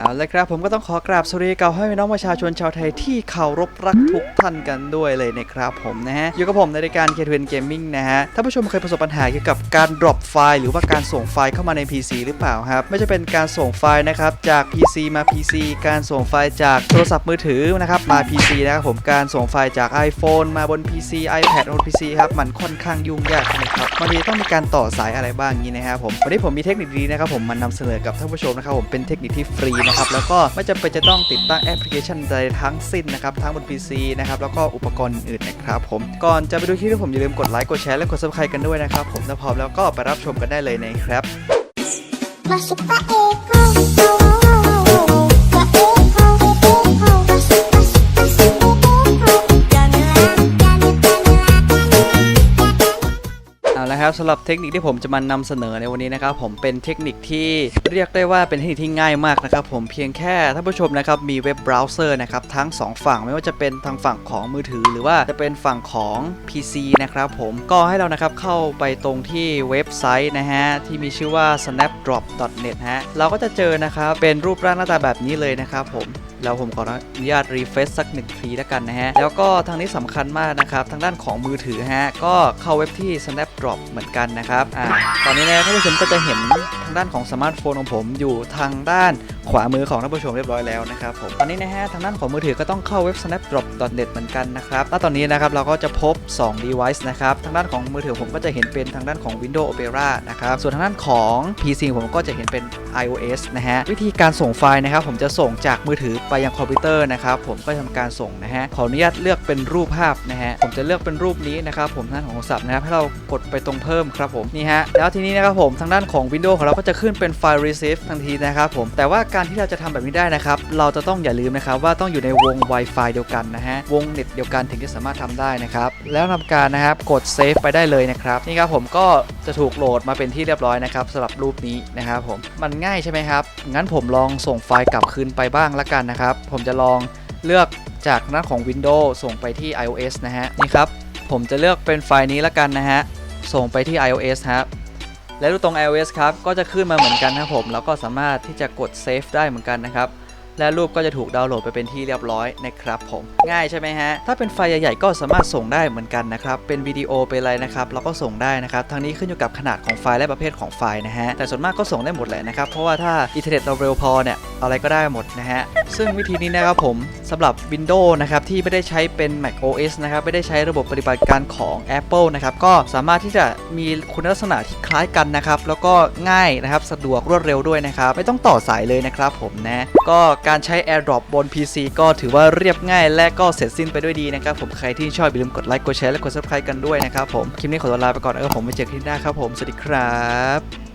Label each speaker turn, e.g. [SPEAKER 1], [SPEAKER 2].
[SPEAKER 1] เอาละครับผมก็ต้องขอกราบสวัสดีเก่าให้พี่น้องประชาชนชาวไทยที่เคารพรักทุกท่านกันด้วยเลยนะครับผมนะฮะอยู่กับผมในรายการ k 2 n Gaming นะฮะถ้าผู้ชมเคยประสบปัญหาเกี่ยวกับการ drop ไฟล์หรือว่าการส่งไฟล์เข้ามาใน PC หรือเปล่าครับไม่จะเป็นการส่งไฟล์นะครับจาก PC มา PC การส่งไฟล์จากโทรศัพท์มือถือนะครับมา PC นะครับผมการส่งไฟล์จาก iPhone มาบน PC iPad บน PC ครับมันค่อนข้างยุ่งยากนะครับบางทีต้องมีการต่อสายอะไรบ้างนี้นะครับผมวันนี้ผมมีเทคนิคดีนะครับผมมานำเสนอกับท่านผู้ชมนะครับผมเป็นเทคนิคที่ฟรีนะครับแล้วก็ไม่จำเป็นจะต้องติดตั้งแอปพลิเคชันใดทั้งสิ้นนะครับทั้งบน PC นะครับแล้วก็อุปกรณ์อื่นนะครับผมก่อนจะไปดูคลิปผมอย่าลืมกดไลค์กดแชร์และกด subscribe กันด้วยนะครับผมถ้าพร้อมแล้วก็ไปรับชมกันได้เลยนะครับ
[SPEAKER 2] Masuk Pak Eko,
[SPEAKER 1] เอาละครับสำหรับเทคนิคที่ผมจะมานำเสนอในวันนี้นะครับผมเป็นเทคนิคที่เรียกได้ว่าเป็นเทคนิคที่ง่ายมากนะครับผมเพียงแค่ท่านผู้ชมนะครับมีเว็บเบราว์เซอร์นะครับทั้งสองฝั่งไม่ว่าจะเป็นทางฝั่งของมือถือ หรือว่าจะเป็นฝั่งของ PC นะครับผมก็ให้เรานะครับเข้าไปตรงที่เว็บไซต์นะฮะที่มีชื่อว่า snapdrop.net ฮะเราก็จะเจอนะครับเป็นรูปร่างหน้าตาแบบนี้เลยนะครับผม แล้วผมขออนุญาตรีเฟซสักหนึ่งทีแล้วกันนะฮะ แล้วก็ทางนี้สำคัญมากนะครับ ทางด้านของมือถือฮะ ก็เข้าเว็บที่ Snapdrop เหมือนกันนะครับ อ่า ตอนนี้นะท่านผู้ชมก็จะเห็นทางด้านของสมาร์ทโฟนของผมอยู่ทางด้าน ขวามือของท่านผู้ชมเรียบร้อยแล้วนะครับผมตอนนี้นะฮะทางด้านของมือถือก็ต้องเข้าเว็บ snapdrop.net เหมือนกันนะครับแล้วตอนนี้นะครับเราก็จะพบ 2 device นะครับทางด้านของมือถือผมก็จะเห็นเป็นทางด้านของ Windows Opera นะครับส่วนทางด้านของ PC ผมก็จะเห็นเป็น iOS นะฮะวิธีการส่งไฟล์นะครับผมจะส่งจากมือถือไปยังคอมพิวเตอร์นะครับผมก็ทำการส่งนะฮะขออนุญาตเลือกเป็นรูปภาพนะฮะผมจะเลือกเป็นรูปนี้นะครับผมทางด้านของโทรศัพท์นะครับให้เรากดไปตรงเพิ่มครับผมนี่ฮะแล้วทีนี้นะครับผมทางด้านของ Windows ของเราก็จะขึ้นเป็นไฟล์ receive ทันทีนะครับผมแต่ว่าการการที่เราจะทำแบบนี้ได้นะครับ เราจะต้องอย่าลืมนะครับว่าต้องอยู่ในวง Wi-Fi เดียวกันนะฮะ วงเน็ตเดียวกันถึงจะสามารถทำได้นะครับ แล้วทำการนะครับกด save ไปได้เลยนะครับ นี่ครับผมก็จะถูกโหลดมาเป็นที่เรียบร้อยนะครับสำหรับรูปนี้นะครับผม มันง่ายใช่ไหมครับ งั้นผมลองส่งไฟล์กลับคืนไปบ้างละกันนะครับ ผมจะลองเลือกจากหน้าของ Windows ส่งไปที่ iOS นะฮะ นี่ครับ ผมจะเลือกเป็นไฟล์นี้ละกันนะฮะ ส่งไปที่ iOS ครับ และดูตรง iOS ครับก็จะขึ้นมาเหมือนกันนะครับผมแล้วก็สามารถที่จะกดเซฟได้เหมือนกันนะครับ และรูปก็จะถูกดาวน์โหลดไปเป็นที่เรียบร้อยนะครับผมง่ายใช่ไหมฮะถ้าเป็นไฟล์ใหญ่ๆก็สามารถส่งได้เหมือนกันนะครับเป็นวิดีโอเป็นอะไรนะครับเราก็ส่งได้นะครับทั้งนี้ขึ้นอยู่กับขนาดของไฟล์และประเภทของไฟล์นะฮะแต่ส่วนมากก็ส่งได้หมดแหละนะครับเพราะว่าถ้าอินเทอร์เน็ตเราเร็วพอเนี่ยอะไรก็ได้หมดนะฮะซึ่งวิธีนี้นะครับผมสำหรับ Windows นะครับที่ไม่ได้ใช้เป็น Mac OS นะครับไม่ได้ใช้ระบบปฏิบัติการของ Apple นะครับก็สามารถที่จะมีคุณลักษณะที่คล้ายกันนะครับแล้วก็ง่ายนะครับสะดวกรวดเร็วด้วยนะครับไม่ต้องต่อสายเลยนะครับผมนะก็กการใช้ AirDrop บน PC ก็ถือว่าเรียบง่ายและก็เสร็จสิ้นไปด้วยดีนะครับผมใครที่ชอบอย่าลืมกดไลค์กดแชร์และกด Subscribe กันด้วยนะครับผมคลิปนี้ขอตัวลาไปก่อนแล้วก็ผมไปเจอกันที่หน้าครับผมสวัสดีครับ